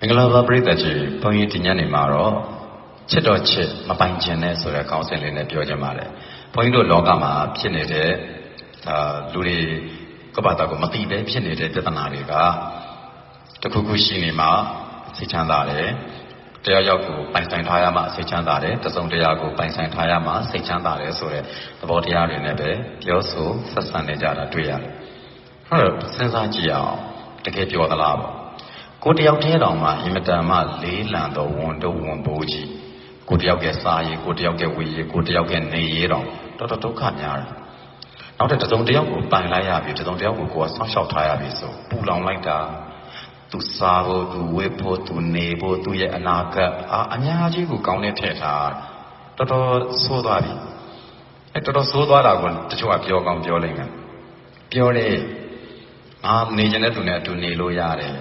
မင်္ဂလာပါပရိသတ်ကြီးဘုန်းကြီးဒီညနေမှာတော့ချစ်တော်ချစ်မပိုင်ခြင်းနဲ့ဆိုတဲ့ခေါင်းစဉ်လေးနဲ့ပြောကြပါမယ်ဘုန်းကြီးတို့လောကမှာဖြစ်နေတဲ့အာလူတွေကပ္ပတာကိုမသိပဲဖြစ်နေတဲ့ပြဿနာတွေကတခုခုရှိနေမှစိတ်ချမ်းသာတယ်တရားရောက်ကိုပိုင်ဆိုင်ထားရမှစိတ်ချမ်းသာတယ်တစုံတရားကိုပိုင်ဆိုင်ထားရမှစိတ်ချမ်းသာတယ်ဆိုတဲ့သဘောတရားတွေနဲ့ပဲပြောဆိုဆက်ဆံနေကြတာတွေ့ရတယ်ဟုတ်တော့စဉ်းစားကြည့်အောင်တကယ်ပြောသလားပေါ့ ကိုတယောက်တည်းတောင်မှအင်မတန်မှလေးလံတော့ဝန်တော့ဝန်ပိုးကြီးကိုတယောက်ကစားရည်ကိုတယောက်ကဝေရည်ကိုတယောက်ကနေရည်တော့တော်တော်ဒုက္ခများတယ်နောက်တဲ့တစုံတယောက်ကိုပိုင်လိုက်ရပြီတစုံတယောက်ကိုကိုယ်ကဆောင်းလျှောက်ထားရပြီဆိုပူလောင်လိုက်တာသူစားဖို့သူဝေဖို့သူနေဖို့သူရဲ့အနာဂတ်အာအများကြီးကိုကောင်းနေထည့်ထားတော်တော်ဆိုးသွားပြီအဲတော်တော်ဆိုးသွားတာကိုတချို့ကပြောကောင်းပြောလိမ့်မယ်ပြောတယ်ငါနေချင်တဲ့သူနဲ့အတူနေလို့ရတယ်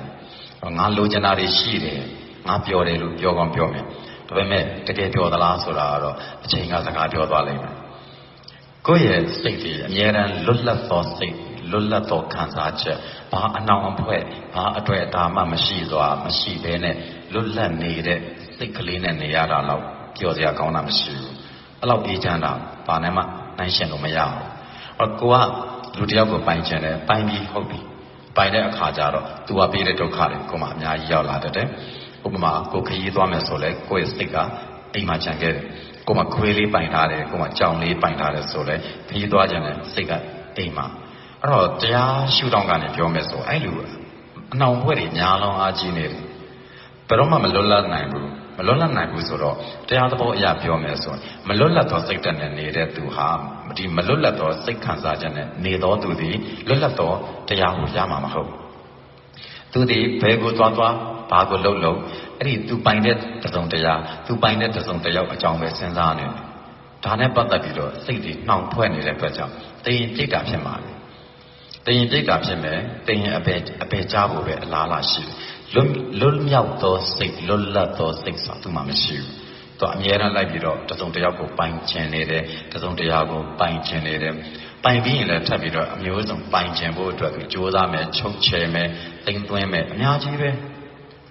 ငါလိုချင်တာတွေရှိတယ်ငါပြောတယ်လို့ပြောကောင်းပြောမယ်ဒါပေမဲ့တကယ်ပြောသလားဆိုတာကတော့အချိန်ကစကားပြောသွားလိမ့်မယ်ကိုယ့်ရဲ့စိတ်တွေအမြဲတမ်းလွတ်လပ်သောစိတ်လွတ်လပ်သောခံစားချက်ဘာအနှောင်အဖွဲဘာအတွေ့အတာမှမရှိသွားမရှိဘဲနဲ့လွတ်လပ်နေတဲ့စိတ်ကလေးနဲ့နေရတာတော့ပြောစရာကောင်းတာမရှိဘူးအဲ့လောက်အေးချမ်းတာဘာနဲ့မှနိုင်ရှင်လို့မရဘူးအဲ့ကိုကလူတယောက်ကိုပိုင်ချင်တယ်ပိုင်ပြီးဟုတ်ပြီ ပိုင်တဲ့အခါကျတော့ तू ကပေးတဲ့ဒုက္ခတွေကိုမှအများကြီးရောက်လာတတ်တယ်ဥပမာကိုခရီးသွားမယ်ဆိုလဲကိုယ့်ရဲ့စိတ်ကအိမ်မှာခြံခဲ့တယ်ကိုမှခွေးလေးပိုင်ထားတယ်ကိုမှကြောင်လေးပိုင်ထားတယ်ဆိုလဲခရီးသွားကြတယ်စိတ်ကအိမ်မှာအဲ့တော့တရားရှုထောင့်ကနေပြောမယ်ဆိုအဲ့လိုအနှောင်ဖွဲ့တွေညာလောင်အားကြီးနေတယ်ဘယ်တော့မှမလွတ်လပ်နိုင်ဘူး မလွတ်လပ်နိုင်ဘူးဆိုတော့တရားသဘောအရာပြောမယ်ဆိုရင်မလွတ်လပ်သောစိတ်ဓာတ်နဲ့နေတဲ့သူဟာဒီမလွတ်လပ်သောစိတ်ခံစားချက်နဲ့နေသောသူသည်လွတ်လပ်သောတရားကိုရမှာမဟုတ်သူသည်ဘယ်ကိုသွားသွားဘာကိုလှုပ်လှုပ်အဲ့ဒီသူပိုင်တဲ့တစုံတရားသူပိုင်တဲ့တစုံတယောက်အကြောင်းပဲစဉ်းစားနေတယ်ဒါနဲ့ပတ်သက်ပြီးတော့စိတ်တွေနှောင်ဖွဲ့နေတဲ့အတွက်ကြောင့်တရင်ပြိတ်တာဖြစ်မှာလေတရင်ပြိတ်တာဖြစ်မယ်တရင်အပေအပေချဖို့ပဲအလားလာရှိတယ် လွတ်လွတ်မြောက်သောစိတ်လွတ်လပ်သောစိတ်ဆိုတာသူမှမရှိဘူးသူအမြဲတမ်းလိုက်ပြီးတော့တစုံတယောက်ကိုပိုင်ကျင်နေတယ်တစုံတယောက်ကိုပိုင်ကျင်နေတယ်ပိုင်ပြီးရင်လည်းထပ်ပြီးတော့အမျိုးစုံပိုင်ကျင်ဖို့အတွက်သူကြိုးစားမယ်ချုပ်ချယ်မယ်တိမ်သွင်းမယ်အများကြီးပဲ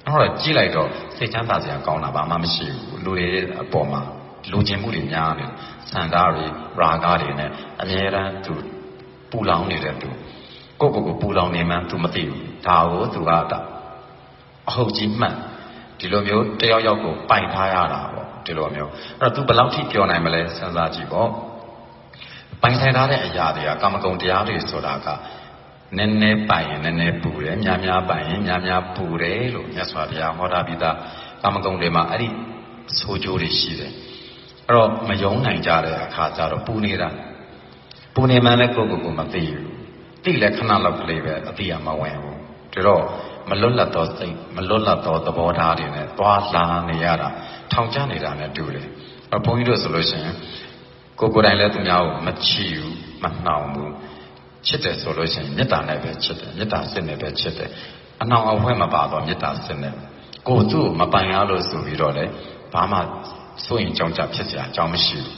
အဲ့တော့ကြည့်လိုက်တော့စိတ်ချမ်းသာစရာကောင်းတာဘာမှမရှိဘူးလူတွေအပေါ်မှာလူကျင်မှုတွေများနေစံသားတွေရာဂတွေနဲ့အမြဲတမ်းသူပူလောင်နေတဲ့သူကိုယ့်ကိုယ်ကိုပူလောင်နေမှန်းသူမသိဘူးဒါကိုသူက အဟုတ်ကြီးမှတ်ဒီလိုမျိုးတယောက်ယောက်ကိုပိုင်ထားရတာပေါ့ဒီလိုမျိုးအဲ့တော့ तू ဘယ်လောက်ထိပြောနိုင်မလဲစဉ်းစားကြည့်ပေါ့ပိုင်ဆိုင်ထားတဲ့အရာတွေကကာမဂုဏ်တရားတွေဆိုတာကနည်းနည်းပိုင်ရင်နည်းနည်းပူတယ်များများပိုင်ရင်များများပူတယ်လို့မြတ်စွာဘုရားဟောတာပြီးသားကာမဂုဏ်တွေမှာအဲ့ဒီဆိုးကျိုးတွေရှိတယ်အဲ့တော့မယုံနိုင်ကြတဲ့အခါကျတော့ပူနေတာပူနေမှလည်းကိုယ့်ကိုယ်ကိုမသိဘူးသိလဲခဏလောက်ကလေးပဲအသိရမဝင်ဘူးဒါတော့ မလွတ်လပ်သောစိတ်မလွတ်လပ်သောသဘောထားတွေနဲ့သွားလာနေရတာထောင်ချနေတာနဲ့တူတယ်။အဘုန်းကြီးတို့ဆိုလို့ရှိရင်ကိုကိုယ်တိုင်လည်းသူများကိုမချီဘူးမနှောင်ဘူးချစ်တယ်ဆိုလို့ရှိရင်မေတ္တာနဲ့ပဲချစ်တယ်မေတ္တာစစ်နဲ့ပဲချစ်တယ်အနှောင်အဖွဲမပါတော့မေတ္တာစစ်နဲ့ကိုသူ့ကိုမပိုင်ရလို့ဆိုပြီးတော့လေဘာမှစိုးရင်ကြောင်းကြဖြစ်စရာအကြောင်းမရှိဘူး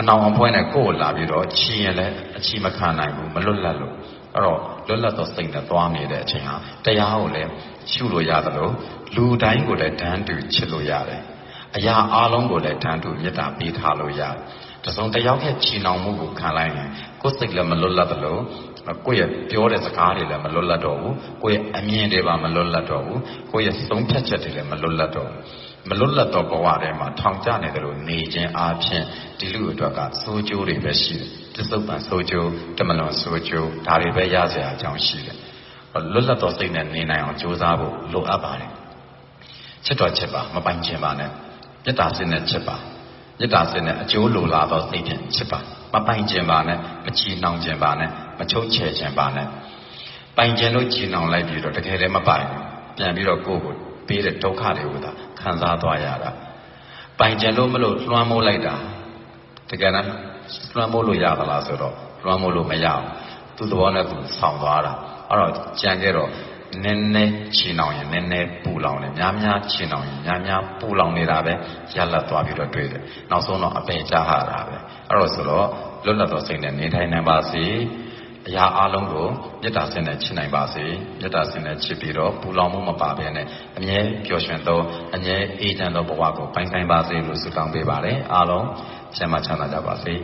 အနှောင်အဖွဲနဲ့ကိုယ်လာပြီးတော့ချီရင်လည်းအချီမခံနိုင်ဘူးမလွတ်လပ်လို့ အဲ့တော့လွတ်လပ်သောစိတ်နဲ့သွားနေတဲ့အချိန်ဟာတရားကိုလည်းရှုလို့ရတယ်လို့လူတိုင်းကိုလည်းတန်းတူချစ်လို့ရတယ်အရာအလုံးကိုလည်းတန်းတူမေတ္တာပေးထားလို့ရတယ်တစုံတယောက်ရဲ့ချီနှောင်မှုကိုခံလိုက်ရင်ကိုယ်စိတ်လည်းမလွတ်လပ်သလိုကိုယ့်ရဲ့ပြောတဲ့စကားတွေလည်းမလွတ်လပ်တော့ဘူးကိုယ့်ရဲ့အမြင်တွေပါမလွတ်လပ်တော့ဘူးကိုယ့်ရဲ့ဆုံးဖြတ်ချက်တွေလည်းမလွတ်လပ်တော့ဘူးမလွတ်လပ်တော့ဘဝထဲမှာထောင်ကျနေတယ်လို့နေခြင်းအားဖြင့်ဒီလူအတွက်ကစိုးကျိုးတွေပဲရှိတယ် ပစ္စုပန်စိုးကျိုးတမလွန်စိုးကျိုးဒါတွေပဲရစရာအကြောင်းရှိတယ်လွတ်လပ်သောစိတ်နဲ့နေနိုင်အောင်ကြိုးစားဖို့လိုအပ်ပါတယ်ချစ်တော်ချစ်ပါမပိုင်ခြင်းပါနဲ့မေတ္တာစိတ်နဲ့ချစ်ပါမေတ္တာစိတ်နဲ့အကျိုးလိုလားသောစိတ်ဖြင့်ချစ်ပါမပိုင်ခြင်းပါနဲ့မချီနှောင်ခြင်းပါနဲ့မချုပ်ချယ်ခြင်းပါနဲ့ပိုင်ခြင်းလို့ချီနှောင်လိုက်ပြီးတော့တကယ်လည်းမပိုင်ဘူးပြန်ပြီးတော့ကိုယ့်ကိုပေးတဲ့ဒုက္ခတွေကိုသာခံစားသွားရတာပိုင်ခြင်းလို့မလို့လွှမ်းမိုးလိုက်တာတကယ်တော့ လွှမ်းမိုးလို့ရသလားဆိုတော့လွှမ်းမိုးလို့မရဘူးသူ့သဘောနဲ့သူဆောင်သွားတာအဲ့တော့ကြံခဲ့တော့နည်းနည်းချီနှောင်ရင်နည်းနည်းပူလောင်တယ်များများချီနှောင်ရင်များများပူလောင်နေတာပဲရလတ်သွားပြီးတော့တွေ့တယ်နောက်ဆုံးတော့အပင်ကြားဟာတာပဲအဲ့တော့ဆိုတော့လွတ်လပ်သောစိတ်နဲ့နေထိုင်နိုင်ပါစေအရာအလုံးကိုမေတ္တာစင်နဲ့ချစ်နိုင်ပါစေမေတ္တာစင်နဲ့ချစ်ပြီးတော့ပူလောင်မှုမပါဘဲနဲ့အမြဲပျော်ရွှင်သောအမြဲအေးချမ်းသောဘဝကိုပိုင်ဆိုင်ပါစေလို့ဆုတောင်းပေးပါတယ်အားလုံးကျမ်းမာချမ်းသာကြပါစေ